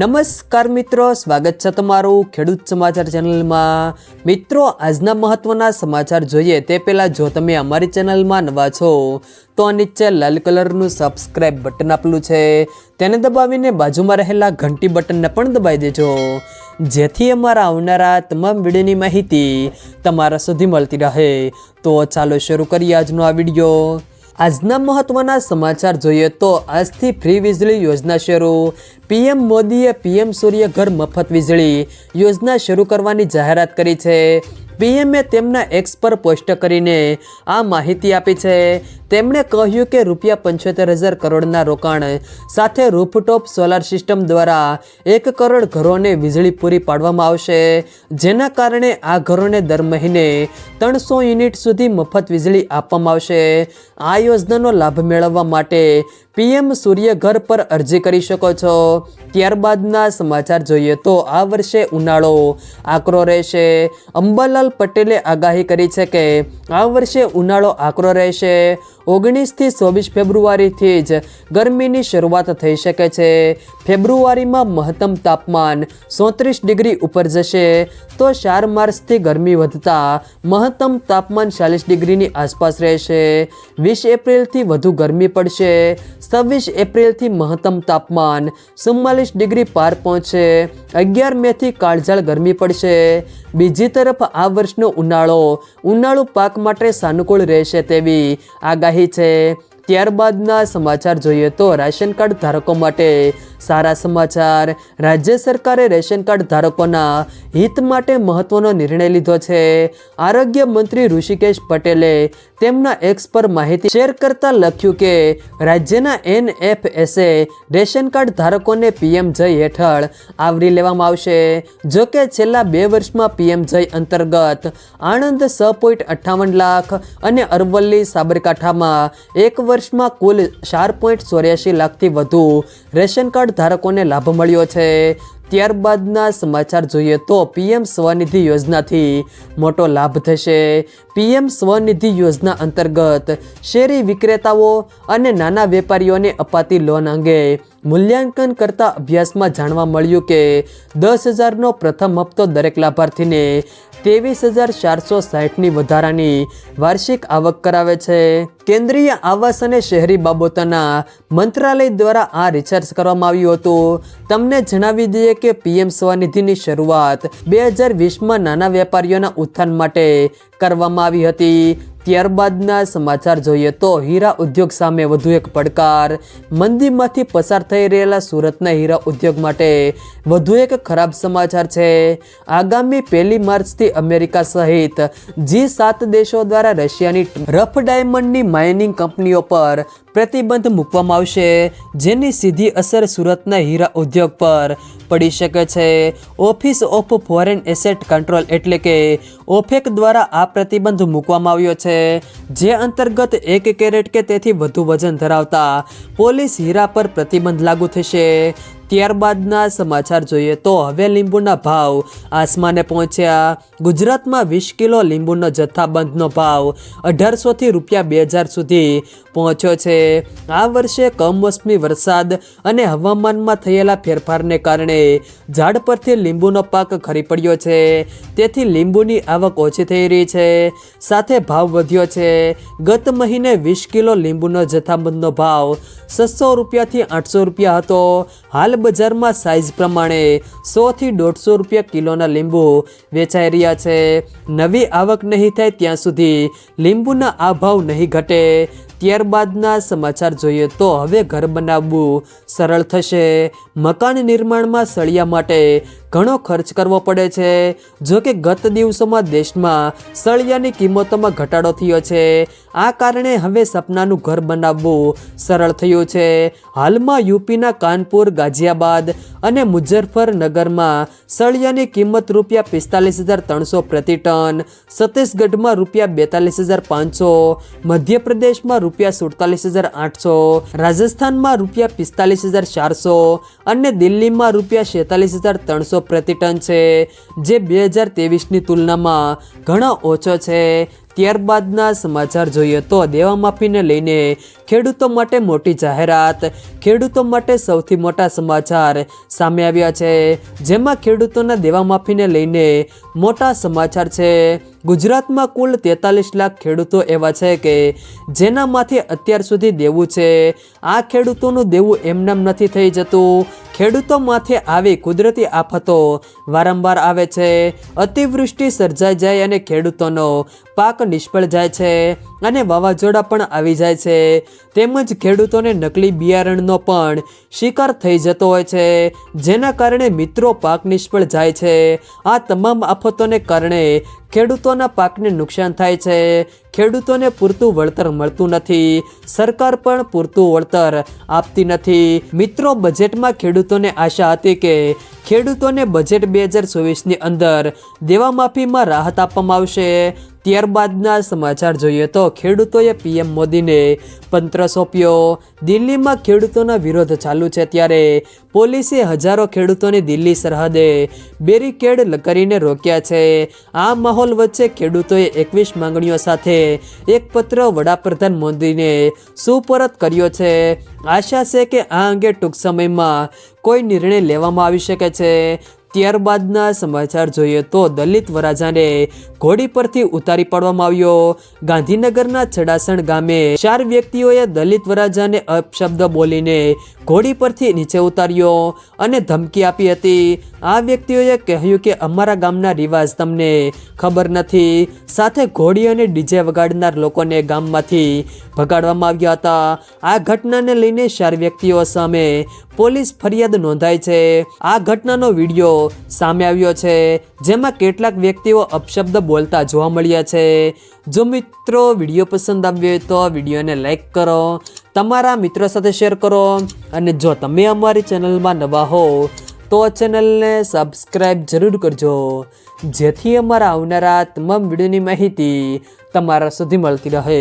નમસ્કાર મિત્રો, સ્વાગત છે તમારું ખેડૂત સમાચાર ચેનલમાં. મિત્રો, આજના મહત્વના સમાચાર જોઈએ તે પહેલાં જો તમે અમારી ચેનલમાં નવા છો, તો નીચે લાલ કલરનું સબસ્ક્રાઇબ બટન આપેલું છે. તેને દબાવીને બાજુમાં રહેલા ઘંટી બટનને પણ દબાવી દેજો. જેથી અમારા આવનારા તમામ વિડીયોની માહિતી તમારા સુધી મળતી રહે. તો ચાલો શરૂ કરીએ આજનો આ વીડિયો. આજના મહત્વના સમાચાર જોઈએ તો આજથી ફ્રી વીજળી યોજના શરૂ. પીએમ મોદીએ પીએમ સૂર્ય ઘર મફત વીજળી યોજના શરૂ કરવાની જાહેરાત કરી છે. પીએમએ તેમના એક્સ પર પોસ્ટ કરીને આ માહિતી આપી છે. તેમણે કહ્યું કે રૂપિયા પંચોતેર હજાર કરોડના રોકાણ સાથે રૂફટોપ સોલાર સિસ્ટમ દ્વારા એક કરોડ ઘરોને વીજળી પૂરી પાડવામાં આવશે, જેના કારણે આ ઘરોને દર મહિને ત્રણસો યુનિટ સુધી મફત વીજળી આપવામાં આવશે. આ યોજનાનો લાભ મેળવવા માટે પીએમ સૂર્ય ઘર પર અરજી કરી શકો છો. ત્યારબાદના સમાચાર જોઈએ તો આ વર્ષે ઉનાળો આકરો રહેશે. અંબાલાલ પટેલે આગાહી કરી છે કે આ વર્ષે ઉનાળો આકરો રહેશે. ઓગણીસથી ચોવીસ ફેબ્રુઆરીથી જ ગરમીની શરૂઆત થઈ શકે છે. ફેબ્રુઆરીમાં મહત્તમ તાપમાન સોત્રીસ ડિગ્રી ઉપર જશે. તો ચાર માર્ચથી ગરમી વધતા મહત્તમ તાપમાન ચાલીસ ડિગ્રીની આસપાસ રહેશે. વીસ એપ્રિલથી વધુ ગરમી પડશે. છવ્વીસ એપ્રિલથી મહત્તમ તાપમાન ચુમ્માલીસ ડિગ્રી પાર પહોંચશે. અગિયાર મેથી કાળઝાળ ગરમી પડશે. બીજી તરફ આ વર્ષનો ઉનાળો. ઉનાળુ પાક માટે સાનુકૂળ રહેશે તેવી આગાહી છે. ત્યારબાદના સમાચાર જોઈએ તો રાશન કાર્ડ ધારકો માટે સારા સમાચાર. રાજ્ય સરકારે રેશન કાર્ડ ધારકોના હિત માટે મહત્વનો નિર્ણય લીધો છે. આરોગ્ય મંત્રી ઋષિકેશ પટેલે તેમના એક્સ પર માહિતી શેર કરતા લખ્યું કે, રાજ્યના એનએફએસએ રેશન કાર્ડ ધારકોને પીએમ જય હેઠળ આવરી લેવામાં આવશે. જો કે છેલ્લા બે વર્ષમાં પીએમ જય અંતર્ગત આણંદ છ પોઈન્ટ અઠ્ઠાવન લાખ અને અરવલ્લી સાબરકાંઠામાં એક વર્ષમાં કુલ ચાર પોઈન્ટ ચોર્યાસી લાખથી વધુ રેશન કાર્ડ ધારકોને લાભ મળ્યો છે. ત્યારબાદના સમાચાર જોઈએ તો પીએમ સ્વનિધિ યોજનાથી મોટો લાભ થશે. પીએમ સ્વનિધિ યોજના અંતર્ગત શેરી વિક્રેતાઓ અને નાના વેપારીઓને અપાતી લોન અંગે મૂલ્યાંકન કરતા અભ્યાસમાં જાણવા મળ્યું કે દસ હજારનો પ્રથમ હપ્તો દરેક લાભાર્થીને ત્રેવીસ હજાર ચારસો સાહીઠની વધારાની વાર્ષિક આવક કરાવે છે. કેન્દ્રીય આવાસ અને શહેરી બાબતોના મંત્રાલય દ્વારા આ રિસર્ચ કરવામાં આવ્યું હતું. તમને જણાવી દઈએ કે પીએમ સ્વનિધિની શરૂઆત બે હજાર વીસમાં નાના વેપારીઓના ઉત્થાન માટે કરવામાં આવી હતી. ત્યારબાદના સમાચાર જોઈએ તો હીરા ઉદ્યોગ સામે વધુ એક પડકાર. મંદીમાંથી પસાર થઈ રહેલા સુરતના હીરા ઉદ્યોગ માટે વધુ એક ખરાબ સમાચાર છે. આગામી પહેલી માર્ચથી અમેરિકા સહિત જી સાત દેશો દ્વારા રશિયાની રફ ડાયમંડની માઇનિંગ કંપનીઓ પર પ્રતિબંધ મૂકવામાં આવશે, જેની સીધી અસર સુરતના હીરા ઉદ્યોગ પર પડી શકે છે. Office of foreign asset control એટલે કે ઓફેક દ્વારા આ પ્રતિબંધ મૂકવામાં આવ્યો છે, જે અંતર્ગત એક કેરેટ કે તેથી વધુ વજન ધરાવતા પોલીસ હીરા પર પ્રતિબંધ લાગુ થશે. ત્યારબાદના સમાચાર જોઈએ તો હવે લીંબુના ભાવ. આસમાને પહોંચ્યા. ગુજરાતમાં વીસ કિલો લીંબુનો જથ્થાબંધનો ભાવ અઢારસોથી રૂપિયા બે હજાર સુધી પહોંચ્યો છે. આ વર્ષે કમોસમી વરસાદ અને હવામાનમાં થયેલા ફેરફારને કારણે ઝાડ પરથી લીંબુનો પાક ખરી પડ્યો છે. તેથી લીંબુની આવક ઓછી થઈ રહી છે. સાથે ભાવ વધ્યો છે. ગત મહિને વીસ કિલો લીંબુનો જથ્થાબંધનો ભાવ છસો રૂપિયાથી આઠસો રૂપિયા હતો. હાલ બજારમાં સાઇઝ પ્રમાણે સોથી દોઢસો રૂપિયા કિલોના લીંબુ વેચાઈ રહ્યા છે. નવી આવક નહીં થાય ત્યાં સુધી લીંબુના આ ભાવ નહીં ઘટે. ત્યારબાદના સમાચાર જોઈએ તો હવે ઘર બનાવવું સરળ થશે. મકાન નિર્માણમાં સળિયા માટે ઘણો ખર્ચ કરવો પડે છે. જો કે ગત દિવસોમાં દેશમાં સળિયાની કિંમતોમાં ઘટાડો થયો છે. આ કારણે હવે સપનાનું ઘર બનાવવું સરળ થયું છે. હાલમાં યુપીના કાનપુર, ગાઝિયાબાદ અને મુઝફ્ફરનગરમાં સળિયાની કિંમત રૂપિયા પિસ્તાલીસ હજાર ત્રણસો પ્રતિ ટન, છત્તીસગઢમાં રૂપિયા બેતાલીસ હજાર પાંચસો, મધ્યપ્રદેશમાં રૂપિયા સુડતાલીસ હજાર આઠસો, રાજસ્થાનમાં રૂપિયા પિસ્તાલીસ હજાર ચારસો અને દિલ્હીમાં રૂપિયા છેતાલીસ હજાર ત્રણસો પ્રતિ ટન છે, જે બે હજાર ત્રેવીસની તુલનામાં ઘણો ઓછો છે. ત્યારબાદના સમાચાર જોઈએ તો દેવા માફીને લઈને ખેડૂતો માટે મોટી જાહેરાત. ખેડૂતો માટે સૌથી મોટા સમાચાર સામે આવ્યા છે. જેમાં ખેડૂતોના દેવા માફીને લઈને મોટા સમાચાર છે. ગુજરાતમાં કુલ તેતાલીસ લાખ ખેડૂતો એવા છે કે જેનામાંથી અત્યાર સુધી દેવું છે. આ ખેડૂતોનું દેવું એમનામ નથી થઈ જતું. ખેડૂતો માથે આવી કુદરતી આફતો વારંવાર આવે છે. અતિવૃષ્ટિ સર્જાઈ જાય અને ખેડૂતોનો પાક નિષ્ફળ જાય છે અને વાવાઝોડા પણ આવી જાય છે. તેમજ ખેડૂતોને નકલી બિયારણનો પણ શિકાર થઈ જતો હોય છે, જેના કારણે મિત્રો પાક નિષ્ફળ જાય છે. આ તમામ આફતોને કારણે ખેડૂતોના પાકને નુકસાન થાય છે. ખેડૂતોને પૂરતું વળતર મળતું નથી. સરકાર પણ પૂરતું વળતર આપતી નથી. મિત્રો, બજેટમાં ખેડૂતોને આશા હતી કે ખેડૂતોને બજેટ બે હજાર ચોવીસની અંદર દેવા માફીમાં રાહત આપવામાં આવશે. ત્યારબાદના સમાચાર જોઈએ તો ખેડૂતોએ પીએમ મોદીને પંત્ર સોંપ્યો. દિલ્હીમાં ખેડૂતોના વિરોધ ચાલુ છે ત્યારે પોલીસે હજારો ખેડૂતોને દિલ્હી સરહદે બેરિકેડ કરીને રોક્યા છે. આ માહોલ વચ્ચે ખેડૂતોએ એકવીસ માંગણીઓ સાથે એક પત્ર વડાપ્રધાન મોદીને સુપરત કર્યો છે. આશા છે કે આ અંગે ટૂંક સમયમાં કોઈ નિર્ણય લેવામાં આવી શકે છે. ત્યારબાદના સમાચાર જોઈએ તો દલિત વરાજાને ઘોડી પરથી ઉતારી પાડવામાં આવ્યો. ગાંધીનગરના છડાસણ ગામે ચાર વ્યક્તિઓએ દલિત વરાજાને અપશબ્દ બોલીને ઘોડી પરથી નીચે ઉતાર્યો અને ધમકી આપી હતી. આ વ્યક્તિઓએ કહ્યું કે અમારા ગામના રિવાજ તમને ખબર નથી. સાથે ઘોડી અને ડીજે વગાડનાર લોકોને ગામમાંથી ભગાડવામાં આવ્યા હતા. આ ઘટનાને લઈને ચાર વ્યક્તિઓ સામે પોલીસ ફરિયાદ નોંધાઈ છે. આ ઘટનાનો વીડિયો સામે આવ્યો છે, જેમાં કેટલાક વ્યક્તિઓ અપશબ્દ બોલતા જોવા મળ્યા છે. જો મિત્રો વીડિયો પસંદ આવ્યો હોય તો વિડીયોને લાઈક કરો, તમારા મિત્રો સાથે શેર કરો અને જો તમે અમારી ચેનલમાં નવા હો, તો ચેનલને સબસ્ક્રાઈબ જરૂર કરજો. જેથી અમારા આવનારા તમામ વિડીયોની માહિતી તમારા સુધી મળતી રહે.